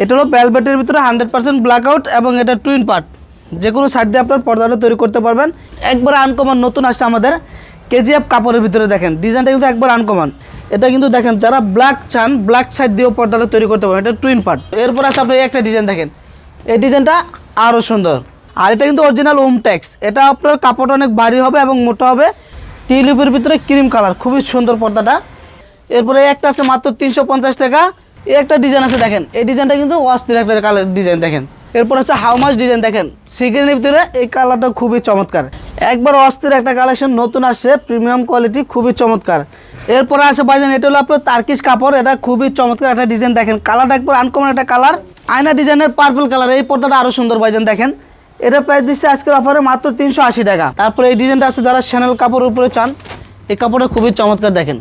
এটা হলো ভ্যালভেটের ভিতরে হান্ড্রেড পার্সেন্ট ব্ল্যাক আউট এবং এটা টুইন পার্ট যে কোনো সাইড দিয়ে আপনার পর্দাটা তৈরি করতে পারবেন। একবার আনকমন নতুন আসছে আমাদের। কেজিএফ কাপড়ের ভিতরে দেখেন ডিজাইনটা কিন্তু একবার আনকমন এটা কিন্তু দেখেন, যারা ব্ল্যাক চান ব্ল্যাক সাইড দিয়েও পর্দাটা তৈরি করতে পারবেন। এটা টুইন পার্ট এরপর আছে আপনি একটা ডিজাইন দেখেন। এই ডিজাইনটা আরও সুন্দর। আর এটা কিন্তু অরিজিনাল ওম ট্যাক্স এটা আপনার কাপড়টা অনেক ভারী হবে এবং মোটা হবে। টিউলিপের ভিতরে ক্রিম কালার খুবই সুন্দর পর্দাটা। এরপরে একটা আছে মাত্র তিনশো পঞ্চাশ টাকা। এই একটা ডিজাইন আছে দেখেন। এই ডিজাইনটা কিন্তু অস্থির একটা কালার ডিজাইন দেখেন। এরপর হচ্ছে হাউমাস ডিজাইন দেখেন। সিগ্রিনের ভিতরে এই কালারটা খুবই চমৎকার। একবার অস্থির একটা কালেকশন নতুন আসছে প্রিমিয়াম কোয়ালিটি খুবই চমৎকার। এরপরে আছে ভাইজান এটা হলো আপনার তার্কিশ কাপড়, এটা খুবই চমৎকার একটা ডিজাইন দেখেন। কালারটা একবার আনকমন একটা কালার আয়না ডিজাইনের পার্পল কালার এই পর্দাটা আরও সুন্দর ভাইজান দেখেন। এটা প্রাইস দিচ্ছে আজকের অফারে মাত্র তিনশো আশি টাকা। তারপরে এই ডিজাইনটা আছে যারা শ্যানেল কাপড়ের উপরে চান, এই কাপড়টা খুবই চমৎকার দেখেন।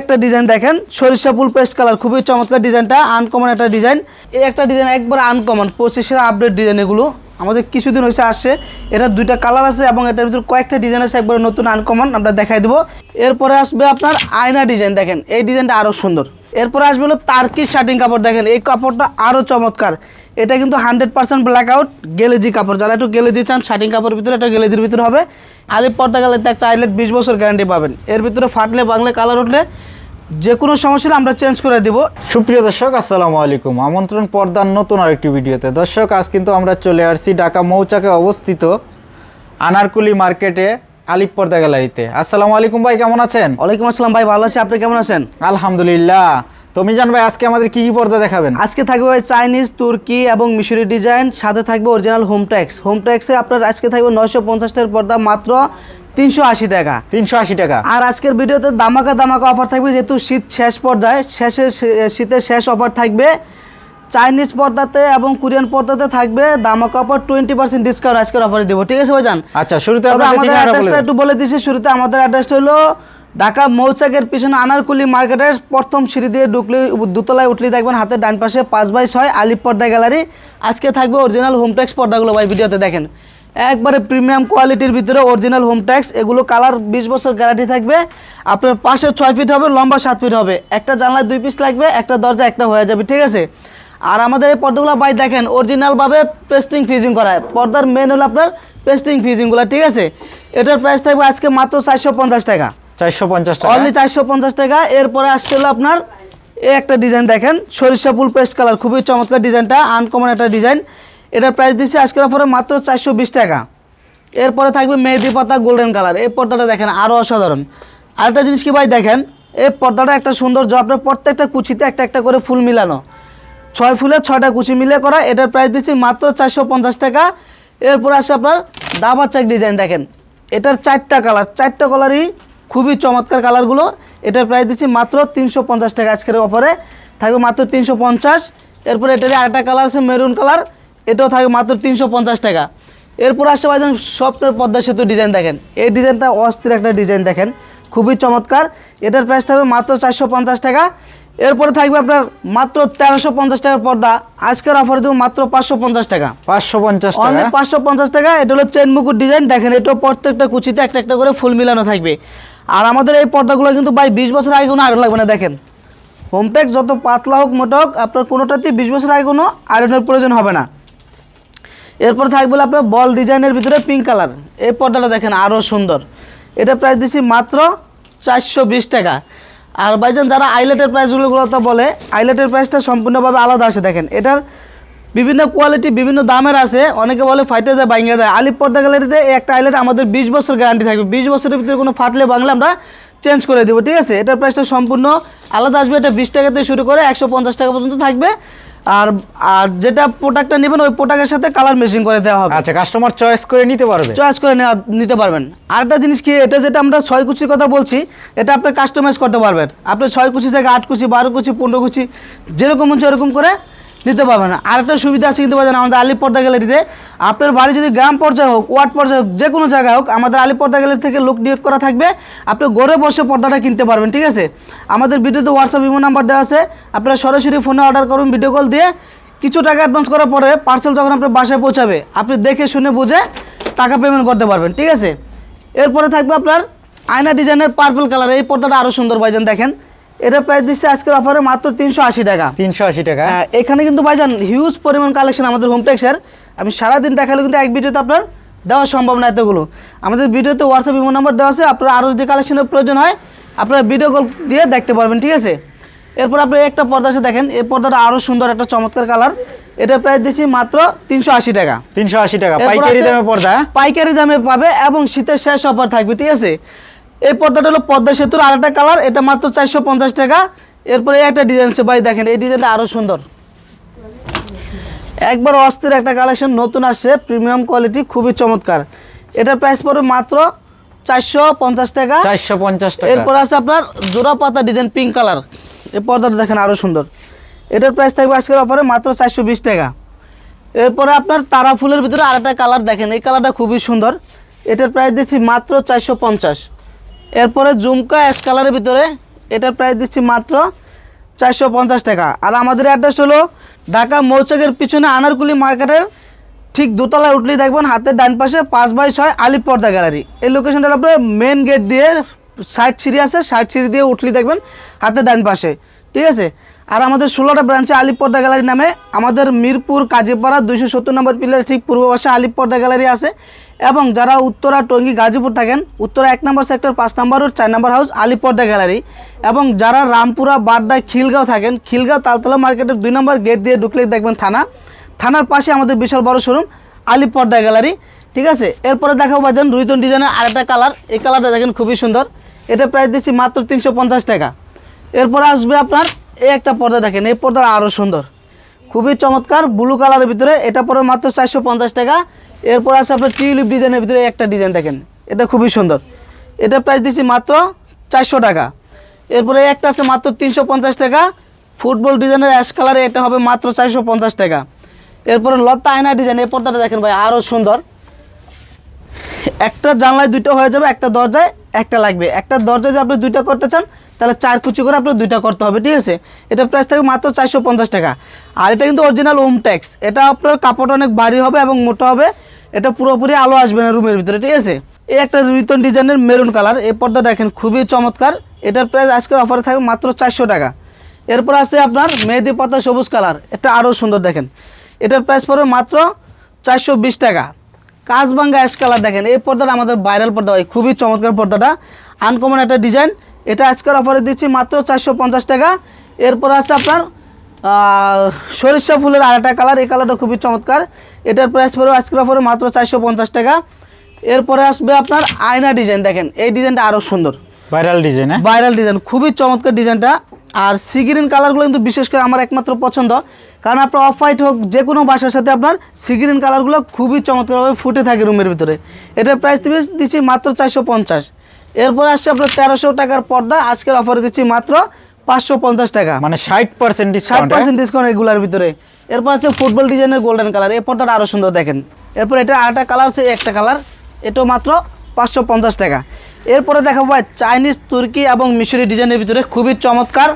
একটা ডিজাইন দেখেন, সরিষা ফুল পেস্ট কালার খুবই চমৎকার ডিজাইনটা আনকমন একটা ডিজাইন এই একটা ডিজাইন একবার আনকমন পঁচিশের আপডেট ডিজাইন এগুলো। আমাদের কিছুদিন হয়েছে, আসছে। এটা দুইটা কালার আছে এবং এটার ভিতরে কয়েকটা ডিজাইন আছে, একবার নতুন আনকমন আমরা দেখাই দেবো। এরপরে আসবে আপনার আয়না ডিজাইন দেখেন। এই ডিজাইনটা আরও সুন্দর। এরপরে আসবে হলো তার্কির শার্টিং কাপড়, দেখেন। এই কাপড়টা আরও চমৎকার। এটা কিন্তু হান্ড্রেড পার্সেন্ট ব্ল্যাক আউট গেলেজি কাপড়। যারা একটু গেলেজি চান শার্টিং কাপড়ের ভিতরে একটা গেলেজির ভিতরে হবে। আলিপ পর্দা গালেতে একটা আইলেট বিশ বছর গ্যারান্টি পাবেন। এর ভিতরে ফাটলে বাংলা কালার উঠলে যে কোনো সমস্যা হলে আমরা চেঞ্জ করে দিব। সুপ্রিয় দর্শক আসসালামু আলাইকুম। আমন্ত্রণ পর্দার নতুন আরেকটি ভিডিওতে। দর্শক আজ কিন্তু আমরা চলে আসছি ঢাকা মৌচাকে অবস্থিত আনারকুলি মার্কেটে আলিপ পর্দা গ্যালারিতে আসসালামু আলাইকুম ভাই কেমন আছেন? ওয়ালাইকুম আসসালাম ভাই ভালো আছি। আপনি কেমন আছেন? আলহামদুলিল্লাহ। তুমি জান ভাই আজকে আমাদের কি কি পর্দা দেখাবেন? আজকে থাকবে ভাই চাইনিজ তুর্কি এবং মিশরি ডিজাইন সাথে থাকবে অরিজিনাল হোম ট্যাক্স হোম ট্যাক্সে আপনার আজকে থাকবে নয়শো পঞ্চাশটার পর্দা মাত্র তিনশো আশি টাকা। তিনশো আশি টাকা। আর আজকের ভিডিওতে দামাকা দামাকা অফার থাকবে যেহেতু শীত শেষ পর্যায়ে শেষের শীতের শেষ অফার থাকবে। চাইনিজ পর্দাতে এবং কোরিয়ান পর্দাতে থাকবে দামাকা অফার টোয়েন্টি পার্সেন্ট ডিসকাউন্ট আজকের অফারে দেবো। ঠিক আছে ভাইজান? আচ্ছা শুরুতে আমাদের অ্যাড্রেসটা একটু বলে দিচ্ছি শুরুতে আমাদের অ্যাড্রেসটা হলো ঢাকা মৌচাকের পিছনে আনারকুলি মার্কেটের প্রথম সিঁড়ি দিয়ে ঢুকলে দুতলায় উঠলে দেখবেন হাতের ডান পাশে পাঁচ বাই ছয় আলিপ পর্দা গ্যালারি। আজকে থাকবে অরিজিনাল হোম ট্যাক্স পর্দাগুলো ভাই, ভিডিওতে দেখেন। একবারে প্রিমিয়াম কোয়ালিটির ভিতরে অরিজিনাল হোম ট্যাক্স এগুলো কালার বিশ বছর গ্যারান্টি থাকবে। আপনার পাশে ছয় ফিট হবে, লম্বা সাত ফিট হবে। একটা জানলায় দুই পিস লাগবে, একটা দরজা একটা হয়ে যাবে, ঠিক আছে? আর আমাদের এই পর্দাগুলো ভাই, দেখেন অরিজিনালভাবে পেস্টিং ফিজিং করা হয়। পর্দার মেন হলো আপনার পেস্টিং ফিজিংগুলো ঠিক আছে? এটার প্রাইস থাকবে আজকে মাত্র চারশো পঞ্চাশ টাকা। চারশো পঞ্চাশ টাকা। অনলি চারশো পঞ্চাশ টাকা। এরপরে আসছে হলো আপনার, এই একটা ডিজাইন দেখেন, সরিষা ফুল পেস্ট কালার খুবই চমৎকার ডিজাইনটা আনকমন একটা ডিজাইন এটার মাত্র চারশো বিশ টাকা। এরপরে থাকবে মেহেদি পাতা গোল্ডেন কালার এই পর্দাটা দেখেন আরও অসাধারণ। আরেকটা জিনিস কি ভাই দেখেন, এই পর্দাটা একটা সুন্দর জব আপনার প্রত্যেকটা কুচিতে একটা একটা করে ফুল মিলানো। ছয় ফুলের ছয়টা কুচি মিলে করা, এটার প্রাইস দিচ্ছি মাত্র চারশো পঞ্চাশ টাকা। এরপর আসে আপনার দাবা চেক ডিজাইন দেখেন। এটার চারটা কালার চারটা কালারই খুবই চমৎকার কালারগুলো। এটার প্রাইস দিচ্ছি মাত্র তিনশো পঞ্চাশ টাকা আজকের অফারে থাকবে মাত্র তিনশো পঞ্চাশ। এরপরে এটার আরেকটা কালার আছে মেরুন কালার। এটাও থাকবে মাত্র তিনশো পঞ্চাশ টাকা। এরপর আসছে ভাইজান স্বপ্নের পদ্মা সেতু ডিজাইন দেখেন। এই ডিজাইনটা অস্থির একটা ডিজাইন দেখেন। খুবই চমৎকার। এটার প্রাইস থাকবে মাত্র চারশো পঞ্চাশ টাকা। এরপরে থাকবে আপনার মাত্র তেরোশো পঞ্চাশ টাকার পর্দা। আজকের অফার দেবো মাত্র পাঁচশো পঞ্চাশ টাকা। পাঁচশো পঞ্চাশ অনলি পাঁচশো পঞ্চাশ টাকা। এটা হলো চেন মুকুট ডিজাইন দেখেন এটা প্রত্যেকটা কুচিতে একটা একটা করে ফুল মিলানো থাকবে। আর আমাদের এই পর্দাগুলো কিন্তু ভাই বিশ বছর আগে কোনো আয়রন লাগবে না, দেখেন। হোমটেক যত পাতলা হোক, মোটা হোক, আপনার কোনোটাতেই বিশ বছর আগে কোনো আয়রনের প্রয়োজন হবে না। এরপর থাকবে আপনার বল ডিজাইনের ভিতরে পিঙ্ক কালার এই পর্দাটা দেখেন আরও সুন্দর। এটা প্রাইস দিচ্ছি মাত্র চারশো বিশ টাকা। আর ভাইজান, যারা আইলেটের প্রাইসগুলো তো বলে আইলেটের প্রাইসটা সম্পূর্ণভাবে আলাদা আসে দেখেন। এটার বিভিন্ন কোয়ালিটি বিভিন্ন দামের আছে। অনেকে বলে ফাইটে যায় ভাঙে যায়। আলিপ পর্দা গ্যালারিতে একটা আইলেট আমাদের বিশ বছর গ্যারান্টি থাকবে। বিশ বছরের ভিতরে কোনো ফাটলে বাংলা আমরা চেঞ্জ করে দেবো ঠিক আছে? এটার প্রাইসটা সম্পূর্ণ আলাদা আসবে। এটা বিশ টাকা থেকে শুরু করে একশো পঞ্চাশ টাকা পর্যন্ত থাকবে। আর আর যেটা প্রোডাক্টটা নেবেন ওই প্রোডাক্টের সাথে কালার মেশিং করে দেওয়া হবে। আচ্ছা কাস্টমার চয়েস করে নিতে পারবে? চয়েস করে নিতে পারবেন। আরেকটা জিনিস কি এটা যেটা আমরা ছয় কুচির কথা বলছি এটা আপনি কাস্টমাইজ করতে পারবেন। আপনি ছয় কুচি থেকে আট কুচি বারো কুচি পনেরো কুচি যেরকম হচ্ছে ওরকম করে নিতে পারবেন আরেকটা সুবিধা আছে কিন্তু বাজান আমাদের আলিপ পর্দা গ্যালারিতে আপনার বাড়ি যদি গ্রাম পর্যায়ে হোক, ওয়ার্ড পর্যায়ে হোক, যে কোনো জায়গায় হোক, আমাদের আলিপ পর্দা গ্যালারি থেকে লোক নিয়োগ করা থাকবে। আপনি ঘরে বসে পর্দাটা কিনতে পারবেন, ঠিক আছে? আমাদের ভিডিওতে হোয়াটসঅ্যাপ ইমো নাম্বার দেওয়া আছে। আপনারা সরাসরি ফোনে অর্ডার করুন ভিডিও কল দিয়ে। কিছু টাকা অ্যাডভান্স করার পরে পার্সেল যখন আপনার বাসায় পৌঁছাবে, আপনি দেখে শুনে বুঝে টাকা পেমেন্ট করতে পারবেন, ঠিক আছে? এরপরে থাকবে আপনার আয়না ডিজাইনের পার্পল কালার এই পর্দাটা আরও সুন্দর ভাইজান, দেখেন। এটা প্রাইস দিচ্ছে আজকের অফারে মাত্র তিনশো আশি টাকা। তিনশো আশি টাকা। এখানে কিন্তু ভাইজান হিউজ পরিমাণ কালেকশন আমাদের হোমটেক্সের আমি সারাদিন দেখালে কিন্তু এক ভিডিওতে আপনার দেওয়া সম্ভব না এতগুলো। আমাদের ভিডিওতে হোয়াটসঅ্যাপ ইমো নাম্বার দেওয়া আছে আপনার আরও যদি কালেকশনের প্রয়োজন হয় আপনারা ভিডিও কল দিয়ে দেখতে পারবেন ঠিক আছে? এরপর আপনি একটা পর্দা আছে দেখেন এই পর্দাটা আরও সুন্দর একটা চমৎকার কালার এটা প্রাইস দিচ্ছি মাত্র তিনশো আশি টাকা। তিনশো আশি টাকা। পাইকারি দামে পর্দা? পাইকারি দামে পাবে এবং শীতের শেষ অফার থাকবে ঠিক আছে? এই পর্দাটা হলো পদ্মা সেতুর আরেকটা কালার এটা মাত্র চারশো পঞ্চাশ টাকা। এরপরে একটা ডিজাইন আছে ভাই দেখেন এই ডিজাইনটা আরও সুন্দর। একবার অস্থির একটা কালেকশন নতুন আসছে প্রিমিয়াম কোয়ালিটি খুবই চমৎকার। এটার প্রাইস পড়বে মাত্র চারশো পঞ্চাশ টাকা। চারশো পঞ্চাশ টাকা। এরপর আছে আপনার জোড়া পাতা ডিজাইন পিঙ্ক কালার এই পর্দাটা দেখেন আরও সুন্দর। এটার প্রাইস থাকবে আজকের অফারে মাত্র চারশো বিশ টাকা। এরপরে আপনার তারা ফুলের ভিতরে আরেকটা কালার দেখেন এই কালারটা খুবই সুন্দর। এটার প্রাইস দিচ্ছি মাত্র চারশো পঞ্চাশ। এরপরে জুমকা অ্যাশ কালারের ভিতরে এটার প্রাইস দিচ্ছি মাত্র চারশো পঞ্চাশ টাকা। আর আমাদের অ্যাড্রেস হলো ঢাকা মৌচাকের পিছনে আনারকুলি মার্কেটের ঠিক দোতলায় উঠলেই দেখবেন হাতের ডান পাশে পাঁচ বাই ছয় আলিপর্দা গ্যালারি এই লোকেশনটা আপনার মেন গেট দিয়ে সাইড সিঁড়ি আছে সাইড সিঁড়ি দিয়ে উঠলেই দেখবেন হাতের ডান পাশে। ঠিক আছে? আর আমাদের ষোলোটা ব্রাঞ্চে আলিপ পর্দা গ্যালারি নামে আমাদের মিরপুর, কাজীপাড়া, দুইশো সত্তর নম্বর পিলার ঠিক পূর্ব পাশে আলিপ পর্দা গ্যালারি আছে। এবং যারা উত্তরা, টঙ্গী, গাজীপুর থাকেন, উত্তরা এক নম্বর সেক্টর পাঁচ নম্বর রোড চার নম্বর হাউস আলিপ পর্দা গ্যালারি এবং যারা রামপুরা, বাড্ডা, খিলগাঁও থাকেন, খিলগাঁও তালতলা মার্কেটের দুই নম্বর গেট দিয়ে ঢুকলেই দেখবেন থানা। থানার পাশে আমাদের বিশাল বড় শোরুম আলিপ পর্দা গ্যালারি ঠিক আছে? এরপরে দেখাবো বাজান রুইতন ডিজাইনের আরেকটা কালার এই কালারটা দেখেন খুবই সুন্দর। এটা প্রাইস দিচ্ছি মাত্র তিনশো পঞ্চাশ টাকা। এরপরে আসবে আপনার এই একটা পর্দা দেখেন, এই পর্দা আরও সুন্দর। খুবই চমৎকার ব্লু কালারের ভিতরে, এটা পরে মাত্র চারশো পঞ্চাশ টাকা। এরপর আছে আপনার টিউলিপ ডিজাইনের ভিতরে একটা ডিজাইন দেখেন, এটা খুবই সুন্দর। এটা প্রাইস দিচ্ছি মাত্র চারশো টাকা। এরপরে একটা আছে মাত্র তিনশো পঞ্চাশ টাকা। ফুটবল ডিজাইনের অ্যাশ কালারে এটা হবে মাত্র চারশো পঞ্চাশ টাকা। এরপরে লতা আয়না ডিজাইন এই পর্দাটা দেখেন ভাই আরও সুন্দর। একটা জানলায় দুইটা হয়ে যাবে, একটা দরজায় একটা লাগবে। একটা দরজা যদি আপনি দুইটা করতে চান, তাহলে চার কুচি করে আপনার দুইটা করতে হবে, ঠিক আছে? এটা প্রাইস থাকবে মাত্র চারশো পঞ্চাশ টাকা। আর এটা কিন্তু অরিজিনাল হোম ট্যাক্স এটা আপনার কাপড় অনেক ভারী হবে এবং মোটা হবে। এটা পুরোপুরি আলো আসবে না রুমের ভিতরে, ঠিক আছে? এই একটা রিতন ডিজাইনের মেরুন কালার এই পর্দা দেখেন, খুবই চমৎকার। এটার প্রাইস আজকের অফারে থাকবে মাত্র চারশো টাকা। এরপর আছে আপনার মেহেদি পাতা সবুজ কালার এটা আরও সুন্দর দেখেন। এটার প্রাইস পড়বে মাত্র চারশো বিশ টাকা। কাজবাঙ্গা অ্যাশ কালার দেখেন এই পর্দাটা আমাদের ভাইরাল পর্দা ভাই খুবই চমৎকার পর্দাটা। আনকমন একটা ডিজাইন এটা আজকের অফারে দিচ্ছি মাত্র চারশো পঞ্চাশ টাকা। এরপর আছে আপনার সরিষা ফুলের আরেকটা কালার এই কালারটা খুবই চমৎকার। এটার প্রাইস পড়বে আজকের অফারে মাত্র চারশো পঞ্চাশ টাকা। এরপরে আসবে আপনার আয়না ডিজাইন দেখেন এই ডিজাইনটা আরও সুন্দর। ভাইরাল ডিজাইন ভাইরাল ডিজাইন খুবই চমৎকার ডিজাইনটা আর সিগ্রিন কালারগুলো কিন্তু বিশেষ করে আমার একমাত্র পছন্দ। কারণ আপনার অফ হোয়াইট হোক যে কোনো বাসার সাথে আপনার সিগ্রিন কালারগুলো খুবই চমৎকারভাবে ফুটে থাকে রুমের ভিতরে। এটার প্রাইস দিবে দিচ্ছি মাত্র চারশো পঞ্চাশ। এরপর আসছে আপনার তেরোশো টাকার পর্দা। আজকের অফারে দিচ্ছি মাত্র পাঁচশো পঞ্চাশ টাকা। মানে ষাট পার্সেন্ট ষাট পার্সেন্ট ডিসকাউন্ট এগুলার ভিতরে। এরপর আছে ফুটবল ডিজাইনের গোল্ডেন কালার এই পর্দাটা আরও সুন্দর দেখেন। এরপর এটা আরেকটা কালার আছে একটা কালার এটাও মাত্র পাঁচশো পঞ্চাশ টাকা। এরপরে দেখাবো ভাই চাইনিজ তুর্কি এবং মিশরি ডিজাইনের ভিতরে খুবই চমৎকার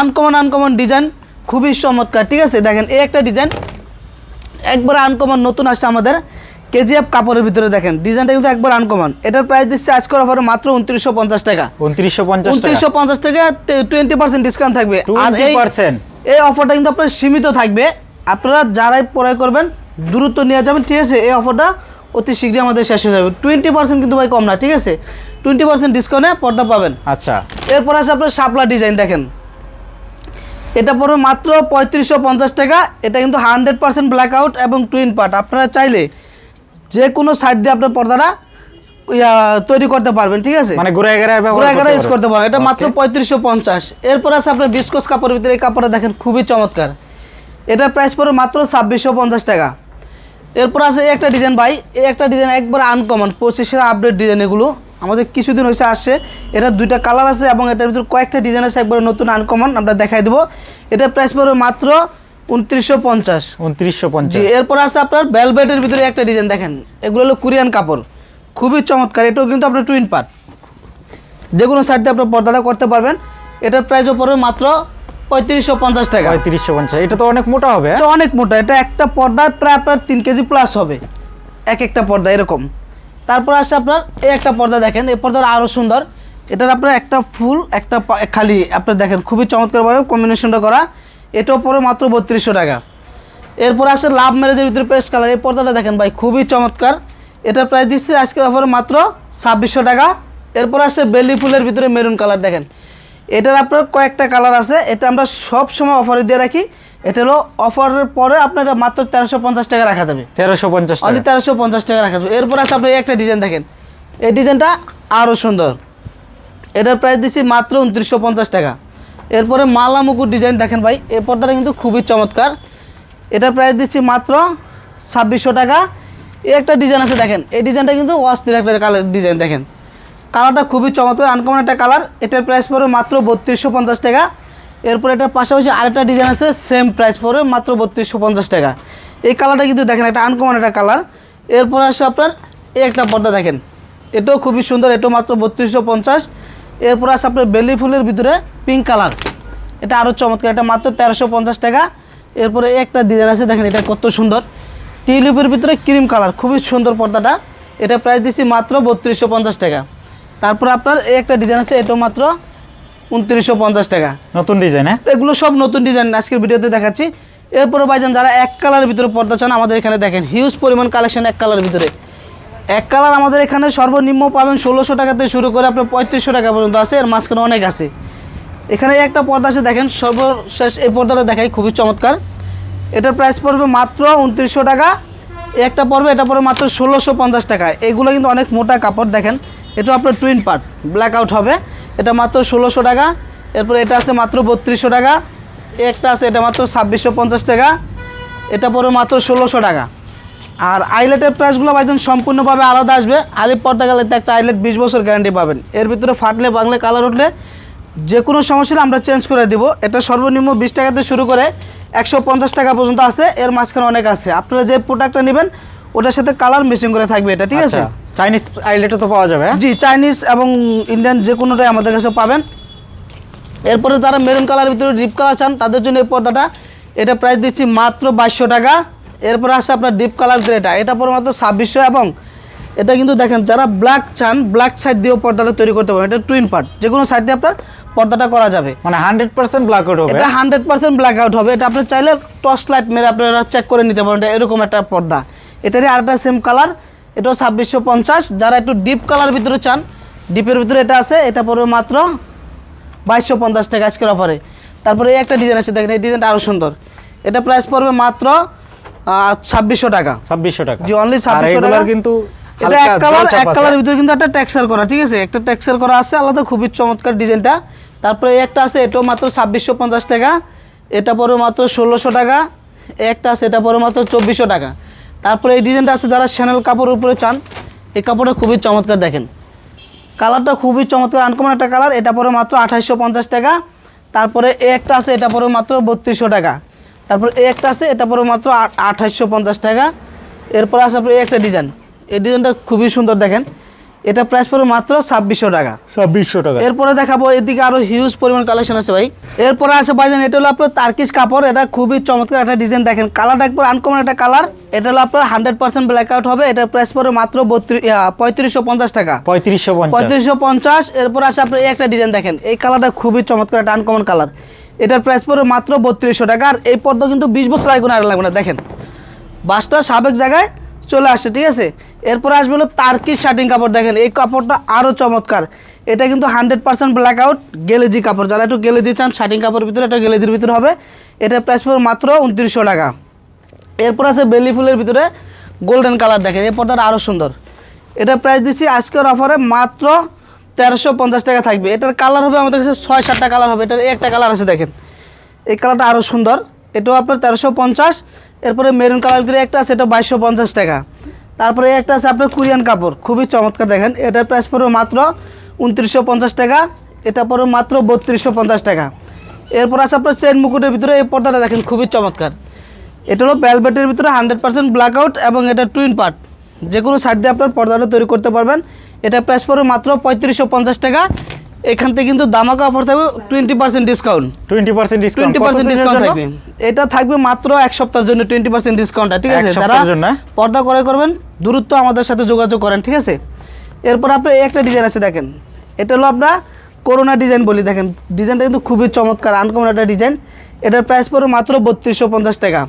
আনকমন আনকমন ডিজাইন খুবই চমৎকার ঠিক আছে? দেখেন এই একটা ডিজাইন একবার আনকমন নতুন আসছে আমাদের কেজিএফ কাপড়ের ভিতরে দেখেন ডিজাইনটা কিন্তু একবার আনকমন এটার প্রাইস দিচ্ছে আজকের অফারে মাত্র উনত্রিশশো পঞ্চাশ টাকা। উনত্রিশশো পঞ্চাশ টাকা। উনত্রিশশো পঞ্চাশ থেকে টোয়েন্টি পার্সেন্ট ডিসকাউন্ট থাকবে। আর এই এই অফারটা কিন্তু আপনার সীমিত থাকবে। আপনারা যারাই ক্রয় করবেন দ্রুত নিয়ে যাবেন ঠিক আছে? এই অফারটা অতি শীঘ্রই আমাদের শেষ হয়ে যাবে। টোয়েন্টি পার্সেন্ট কিন্তু ভাই কম না ঠিক আছে? টোয়েন্টি পার্সেন্ট ডিসকাউন্টে পর্দা পাবেন। আচ্ছা। এরপর আছে আপনার শাপলা ডিজাইন দেখেন। এটা পড়বে মাত্র পঁয়ত্রিশশো পঞ্চাশ টাকা। এটা কিন্তু হান্ড্রেড পার্সেন্ট ব্ল্যাক আউট এবং টুইন পার্ট আপনারা চাইলে যে কোনো সাইড দিয়ে আপনার পর্দাটা ইয়া, তৈরি করতে পারবেন ঠিক আছে? মানে ঘুরে এগারো ইউজ করতে পারবেন। এটা মাত্র পঁয়ত্রিশশো পঞ্চাশ। এরপর আছে আপনার বিস্কোস কাপড়ের ভিতরে এই কাপড়টা দেখেন খুবই চমৎকার। এটার প্রাইস পড়ে মাত্র ছাব্বিশশো পঞ্চাশ টাকা। এরপর আছে একটা ডিজাইন ভাই। এই একটা ডিজাইন একবার আনকমন পঁচিশের আপডেট ডিজাইন এগুলো। আমাদের কিছুদিন হয়েছে আসছে। এটা দুইটা কালার আছে এবং এটার ভিতরে কয়েকটা ডিজাইন আছে একবার নতুন আনকমন আমরা দেখাই দেবো। এটার প্রাইস পড়বে মাত্র উনত্রিশশো পঞ্চাশ। উনত্রিশশো পঞ্চাশ। এরপর আছে আপনার ভেলভেটের ভিতরে একটা ডিজাইন দেখেন। এগুলো হলো কোরিয়ান কাপড়। খুবই চমৎকার এটাও কিন্তু আপনার টুইন পার্ট যে কোনো সাইডে আপনার পর্দাটা করতে পারবেন। এটার প্রাইসও পড়বে মাত্র পঁয়ত্রিশশো পঞ্চাশ টাকা। পঁয়ত্রিশশো পঞ্চাশ। এটা তো অনেক মোটা হবে হ্যাঁ? এটা অনেক মোটা। এটা একটা পর্দায় প্রায় আপনার তিন কেজি প্লাস হবে। এক একটা পর্দা এরকম। তারপর আসে আপনার এই একটা পর্দা দেখেন, এই পর্দাটা আরও সুন্দর। এটার আপনার একটা ফুল, একটা খালি আপনার দেখেন, খুবই চমৎকারভাবে কম্বিনেশনটা করা। এটাও পরে মাত্র বত্রিশশো টাকা। এরপর আসে লাভ ম্যারেজের ভিতরে পেস্ট কালার এই পর্দাটা দেখেন ভাই, খুবই চমৎকার। এটার প্রাইস দিচ্ছে আজকে অফারে মাত্র ছাব্বিশশো টাকা। এরপর আসে বেলি ফুলের ভিতরে মেরুন কালার দেখেন। এটার আপনার কয়েকটা কালার আছে, এটা আমরা সব সময় অফারে দিয়ে রাখি। এটা হলো অফারের পরে আপনার মাত্র তেরোশো পঞ্চাশ টাকা রাখা যাবে। তেরোশো পঞ্চাশ অনলি তেরোশো পঞ্চাশ টাকা রাখা যাবে। এরপর আছে আপনি একটা ডিজাইন দেখেন। এই ডিজাইনটা আরও সুন্দর। এটার প্রাইস দিচ্ছি মাত্র উনত্রিশশো পঞ্চাশ টাকা। এরপরে মালা মুকুট ডিজাইন দেখেন ভাই। এই পর্দাটা কিন্তু খুবই চমৎকার। এটার প্রাইস দিচ্ছি মাত্র ছাব্বিশশো টাকা। এই একটা ডিজাইন আছে দেখেন। এই ডিজাইনটা কিন্তু অস্থির একটা কালার ডিজাইন দেখেন। কালারটা খুবই চমৎকার আনকমন একটা কালার এটার প্রাইস পড়বে মাত্র বত্রিশশো পঞ্চাশ টাকা। এরপর এটার পাশাপাশি আরেকটা ডিজাইন আছে সেম প্রাইস পড়বে মাত্র বত্রিশশো পঞ্চাশ টাকা। এই কালারটা কিন্তু দেখেন, একটা আনকমন একটা কালার এরপর আসে আপনার, এই একটা পর্দা দেখেন। এটাও খুবই সুন্দর, এটাও মাত্র বত্রিশশো পঞ্চাশ। এরপর আছে আপনার বেলি ফুলের ভিতরে পিঙ্ক কালার এটা আরও চমৎকার, এটা মাত্র তেরোশো পঞ্চাশ টাকা। এরপরে একটা ডিজাইন আছে, দেখেন এটা কত সুন্দর। টিউলিপের ভিতরে ক্রিম কালার খুবই সুন্দর পর্দাটা। এটা প্রাইস দিচ্ছি মাত্র বত্রিশশো পঞ্চাশ টাকা। তারপর আপনার এই একটা ডিজাইন আছে, এটাও মাত্র উনত্রিশশো পঞ্চাশ টাকা। নতুন ডিজাইন হ্যাঁ? এগুলো সব নতুন ডিজাইন আজকের ভিডিওতে দেখাচ্ছি। এরপরে ভাইজান যারা এক কালারের ভিতরে পর্দা চান আমাদের এখানে দেখেন হিউজ পরিমাণ কালেকশন এক কালারের ভিতরে। এক কালার আমাদের এখানে সর্বনিম্ন পাবেন ষোলোশো টাকা থেকে শুরু করে আপনার পঁয়ত্রিশশো টাকা পর্যন্ত আছে এর মাঝখানে অনেক আছে। এখানে একটা পর্দা আছে দেখেন সর্বশেষ এই পর্দাটা দেখাই খুবই চমৎকার। এটার প্রাইস পড়বে মাত্র উনত্রিশশো টাকা। একটা পড়বে এটা পড়বে মাত্র ষোলোশো পঞ্চাশ টাকা। এগুলো কিন্তু অনেক মোটা কাপড় দেখেন। এটা আপনার টুইন পার্ট ব্ল্যাক আউট হবে। এটা মাত্র ষোলোশো টাকা। এরপর এটা আছে মাত্র বত্রিশশো টাকা। একটা আছে, এটা মাত্র ছাব্বিশশো পঞ্চাশ টাকা। এটা পড়বে মাত্র ষোলোশো টাকা। আর আইলেটের প্রাইসগুলো ভাইজান সম্পূর্ণভাবে আলাদা আসবে। আলিপ পর্দা গেলেতে একটা আইলেট বিশ বছর গ্যারান্টি পাবেন। এর ভিতরে ফাটলে বাংলে কালার উঠলে যে কোনো সমস্যা আমরা চেঞ্জ করে দিব। এটা সর্বনিম্ন বিশ টাকাতে শুরু করে একশো পঞ্চাশ টাকা পর্যন্ত আছে। এর মাঝখানে অনেক আছে। আপনারা যে প্রোডাক্টটা নেবেন, ওটার সাথে কালার মেশিং করে থাকবে এটা, ঠিক আছে? চাইনিজ আইলেটও তো পাওয়া যাবে। হ্যাঁ জি চাইনিজ এবং ইন্ডিয়ান যে কোনোটাই আমাদের কাছে পাবেন। এরপরে যারা মেরুন কালারের ভিতরে ডিপ কালার চান তাদের জন্য এই পর্দাটা এটা প্রাইস দিচ্ছি মাত্র বাইশশো টাকা। এরপরে আছে আপনার ডিপ কালার এটা এটা পরে মাত্র ছাব্বিশশো এবং এটা কিন্তু দেখেন যারা ব্ল্যাক চান ব্ল্যাক সাইড দিয়েও পর্দাটা তৈরি করতে পারেন এটা টুইন পার্ট যে কোনো সাইড দিয়ে আপনার পর্দাটা করা যাবে। মানে হান্ড্রেড পার্সেন্ট ব্ল্যাক আউট হবে। এটা হান্ড্রেড পার্সেন্ট ব্ল্যাক আউট হবে। এটা আপনি চাইলে টর্চ লাইট মেরে আপনারা চেক করে নিতে পারেন। এটা এরকম একটা পর্দা। এটারই আরেকটা সেম কালার এটাও ছাব্বিশশো পঞ্চাশ। যারা একটু ডিপ কালার ভিতরে চান ডিপের ভিতরে এটা আছে এটা পড়বে মাত্র বাইশশো পঞ্চাশ টাকা আজকের অফারে তারপরে এই একটা ডিজাইন আছে দেখেন এই ডিজাইনটা আরও সুন্দর। এটা প্রাইস পড়বে মাত্র ছাব্বিশশো টাকা। ছাব্বিশশো টাকা। জি অনলি ছাব্বিশশো টাকা। কিন্তু এটা এক কালার এক। কালারের ভিতরে কিন্তু একটা টেক্সচার করা ঠিক আছে? একটা টেক্সচার করা আছে আলাদা খুবই চমৎকার ডিজাইনটা তারপরে এই একটা আছে এটাও মাত্র ছাব্বিশশো পঞ্চাশ টাকা। এটা পরে মাত্র ষোলোশো টাকা। একটা আছে এটা পরে মাত্র চব্বিশশো টাকা। তারপরে এই ডিজাইনটা আছে যারা শ্যানেল কাপড়ের উপরে চান, এই কাপড়টা খুবই চমৎকার দেখেন। কালারটা খুবই চমৎকার আনকমন একটা কালার, এটা পরে মাত্র আঠাইশশো পঞ্চাশ টাকা। তারপরে এ একটা আছে, এটা পরে মাত্র বত্রিশশো টাকা। তারপর এ একটা আছে, এটা পরে মাত্র আঠাইশশো পঞ্চাশ টাকা। এরপর আছে আপনার এই একটা ডিজাইন এই ডিজাইনটা খুবই সুন্দর দেখেন। এটা প্রাইস পড়বে মাত্র ছাব্বিশশো টাকা। ছাব্বিশশো টাকা। এরপরে দেখাবো এদিকে আরও হিউজ পরিমাণ কালেকশন আছে ভাই। এরপরে আছে ভাইজান এটা হলো আপনার তার্কিশ কাপড় এটা খুবই চমৎকার একটা ডিজাইন দেখেন। কালারটা একবার আনকমন একটা কালার এটা হলো আপনার হান্ড্রেড পার্সেন্ট ব্ল্যাক আউট হবে এটার প্রাইস পড়বে মাত্র বত্রিশ পঁয়ত্রিশশো পঞ্চাশ টাকা। পঁয়ত্রিশশো পঁয়ত্রিশশো পঞ্চাশ এরপর আছে আপনার এই একটা ডিজাইন দেখেন। এই কালারটা খুবই চমৎকার একটা আনকমন কালার এটার প্রাইস পড়বে মাত্র বত্রিশশো টাকা আর এই পর্দা কিন্তু বিশ বছর আগে কোনো আর লাগবে না দেখেন। বাসটা সাবেক জায়গায় চলে আসছে ঠিক আছে? এরপরে আসবে হলো তার্কিশ শার্টিং কাপড়, দেখেন, এই কাপড়টা আরও চমৎকার। এটা কিন্তু হান্ড্রেড পার্সেন্ট ব্ল্যাক আউট গেলেজি কাপড়। যারা একটু গেলেজি চান শার্টিং কাপড়ের ভিতরে এটা গেলেজির ভিতরে হবে। এটার প্রাইস পড়বে মাত্র উনত্রিশশো টাকা। এরপর আছে বেলি ফুলের ভিতরে গোল্ডেন কালার দেখেন, এই পর্দাটা আরও সুন্দর। এটা প্রাইস দিচ্ছি আজকের অফারে মাত্র তেরোশো পঞ্চাশ টাকা থাকবে। এটার কালার হবে আমাদের কাছে ছয় সাতটা কালার হবে। এটার একটা কালার আছে, দেখেন। এই কালারটা আরও সুন্দর। এটাও আপনার তেরোশো পঞ্চাশ। এরপরে মেরুন কালার ভিতরে একটা আছে, এটা বাইশশো পঞ্চাশ টাকা। তারপরে একটা আছে আপনার কোরিয়ান কাপড়, খুবই চমৎকার দেখেন। এটার প্রাইস পড়বে মাত্র উনত্রিশশো পঞ্চাশ টাকা, এটা পড়বে মাত্র বত্রিশশো পঞ্চাশ টাকা। এরপর আছে আপনার চেন মুকুটের ভিতরে, এই পর্দাটা দেখেন, খুবই চমৎকার। এটা হলো ভ্যালভেটের ভিতরে হান্ড্রেড পার্সেন্ট ব্ল্যাক আউট এবং এটা টুইন পার্ট যে কোনো সাইড দিয়ে আপনার পর্দাটা তৈরি করতে পারবেন। এটা প্রাইস পড়বে মাত্র পঁয়ত্রিশশো পঞ্চাশ টাকা। এখান থেকে কিন্তু দামাকা অফার থাকবে twenty percent discount twenty percent discount twenty percent discount থাকবে। এটা থাকবে মাত্র এক সপ্তাহের জন্য টোয়েন্টি পার্সেন্ট ডিসকাউন্ট ঠিক আছে? যারা পর্দা করে করবেন দূরত্ব আমাদের সাথে যোগাযোগ করেন ঠিক আছে? এরপর আপনি এই একটা ডিজাইন আছে দেখেন। এটা হলো আপনার করোনা ডিজাইন বলি দেখেন। ডিজাইনটা কিন্তু খুবই চমৎকার আনকমন একটা ডিজাইন এটার প্রাইস পড়বে মাত্র বত্রিশশো পঞ্চাশ টাকা।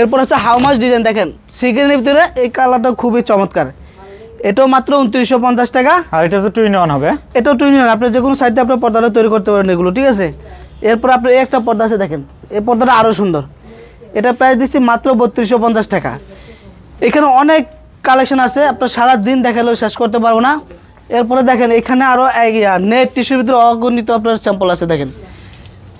এরপর হচ্ছে হাউমাস ডিজাইন দেখেন। সিগ্রেনের ভিতরে এই কালারটা খুবই চমৎকার। এটাও মাত্র উনত্রিশশো পঞ্চাশ টাকা। আর এটা তো টুইন অন হবে। এটাও টুইনিয়ন আপনি যে কোনো সাইডে আপনার পর্দাটা তৈরি করতে পারেন এগুলো ঠিক আছে? এরপর আপনি একটা পর্দা আছে দেখেন এই পর্দাটা আরও সুন্দর। এটা প্রাইস দিচ্ছি মাত্র বত্রিশশো পঞ্চাশ টাকা। এখানে অনেক কালেকশন আছে আপনার সারা দিন দেখালেও শেষ করতে পারব না। এরপরে দেখেন এখানে আরও নেট টিস্যুর ভিতরে অগণিত আপনার স্যাম্পল আছে দেখেন।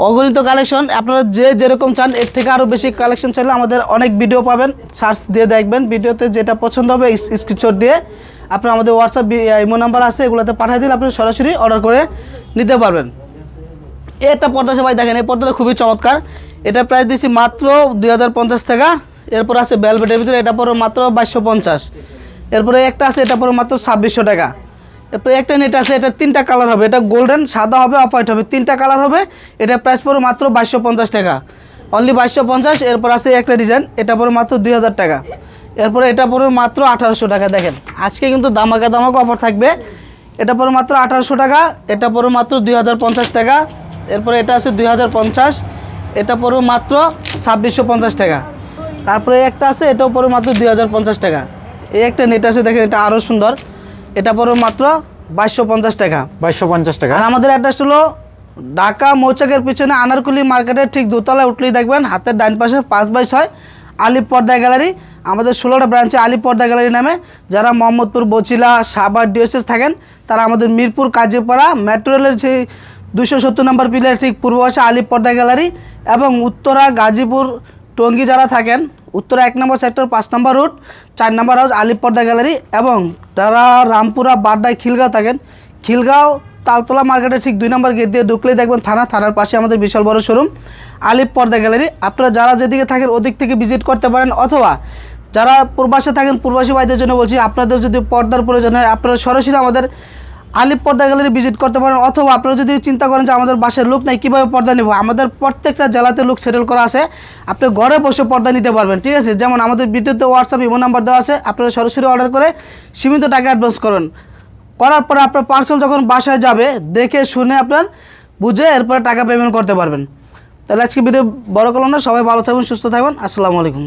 অগণিত কালেকশন আপনারা যে যেরকম চান, এর থেকে আরও বেশি কালেকশন চাইলে আমাদের অনেক ভিডিও পাবেন। সার্চ দিয়ে দেখবেন। ভিডিওতে যেটা পছন্দ হবে স্ক্রিনশট দিয়ে আপনার আমাদের হোয়াটসঅ্যাপ ইমো নাম্বার আছে, এগুলোতে পাঠিয়ে দিলে আপনি সরাসরি অর্ডার করে নিতে পারবেন। একটা পর্দা সবাই দেখেন, এই পর্দাটা খুবই চমৎকার। এটা প্রাইস দিচ্ছি মাত্র দুই হাজার পঞ্চাশ টাকা। এরপর আছে বেলভেটের ভিতরে, এটা পড়ো মাত্র বাইশশো পঞ্চাশ। এরপরে একটা আছে, এটা পড়ো মাত্র ছাব্বিশশো টাকা। এরপরে একটা নেট আছে, এটা তিনটা কালার হবে। এটা গোল্ডেন সাদা হবে অফ হোয়াইট হবে। তিনটা কালার হবে। এটা প্রাইস পড়ো মাত্র বাইশশো পঞ্চাশ টাকা। অনলি বাইশশো পঞ্চাশ, এরপর আছে একটা ডিজাইন এটা পড়ো মাত্র দুই হাজার টাকা। এরপরে এটা পড়বে মাত্র আঠারোশো টাকা, দেখেন। আজকে কিন্তু দামাকা দামাকা অফার থাকবে। এটা পড়বে মাত্র আঠারোশো টাকা, এটা পড়বে মাত্র দুই হাজার পঞ্চাশ টাকা। এরপরে এটা আছে দুই হাজার পঞ্চাশ, এটা পড়বে মাত্র ছাব্বিশশো পঞ্চাশ টাকা। তারপরে একটা আছে, এটাও পড়বে মাত্র দুই হাজার পঞ্চাশ টাকা। এই একটা নেট আছে, দেখেন, এটা আরও সুন্দর। এটা পড়বে মাত্র বাইশশো পঞ্চাশ টাকা। বাইশশো পঞ্চাশ টাকা। আর আমাদের অ্যাড্রেস হলো ঢাকা মৌচাকের পিছনে আনারকুলি মার্কেটের ঠিক দোতলায় উঠলেই দেখবেন হাতের ডান পাশে পাঁচ বাই ছয় আলিপ পর্দা গ্যালারি। আমাদের ষোলোটা ব্রাঞ্চে আলিপ পর্দা গ্যালারি নামে যারা মোহাম্মদপুর বচিলা সাবার ডিএসএস থাকেন তারা আমাদের মিরপুর কাজীপাড়া মেট্রো রেলের সেই দুশো সত্তর নম্বর পিলার ঠিক পূর্ব পাশে আলিপ পর্দা গ্যালারি এবং উত্তরা গাজীপুর টঙ্গী যারা থাকেন, উত্তরা এক নম্বর সেক্টর পাঁচ নম্বর রুট চার নম্বর হাউস আলিপ পর্দা গ্যালারি এবং যারা রামপুরা, বাড্ডায় খিলগাঁও থাকেন, খিলগাঁও তালতলা মার্কেটে ঠিক দুই নম্বর গেট দিয়ে ঢুকলেই দেখবেন থানা, থানার পাশে আমাদের বিশাল বড় শোরুম আলিপ পর্দা গ্যালারি আপনারা যারা যেদিকে থাকেন ওদিক থেকে ভিজিট করতে পারেন অথবা যারা প্রবাসে থাকেন, প্রবাসী ভাইদের জন্য বলছি, আপনাদের যদি পর্দার প্রয়োজন হয়, আপনারা সরাসরি আমাদের আলিপ পর্দা গ্যালারি ভিজিট করতে পারেন, অথবা আপনারা যদি চিন্তা করেন যে আমাদের বাসায় লোক নাই, কীভাবে পর্দা নেব? আমাদের প্রত্যেকটা জেলাতে লোক সেটেল করা আছে। আপনি ঘরে বসে পর্দা নিতে পারবেন, ঠিক আছে? যেমন আমাদের ভিডিওতে হোয়াটসঅ্যাপ ইমো নাম্বার দেওয়া আছে, আপনারা সরাসরি অর্ডার করে সীমিত টাকা অ্যাডভান্স করেন। করার পরে আপনার পার্সেল যখন বাসায় যাবে, দেখে শুনে আপনার বুঝে এরপরে টাকা পেমেন্ট করতে পারবেন। তাহলে আজকে ভিডিও বড় করলাম না, সবাই ভালো থাকবেন, সুস্থ থাকবেন। আসসালামু আলাইকুম।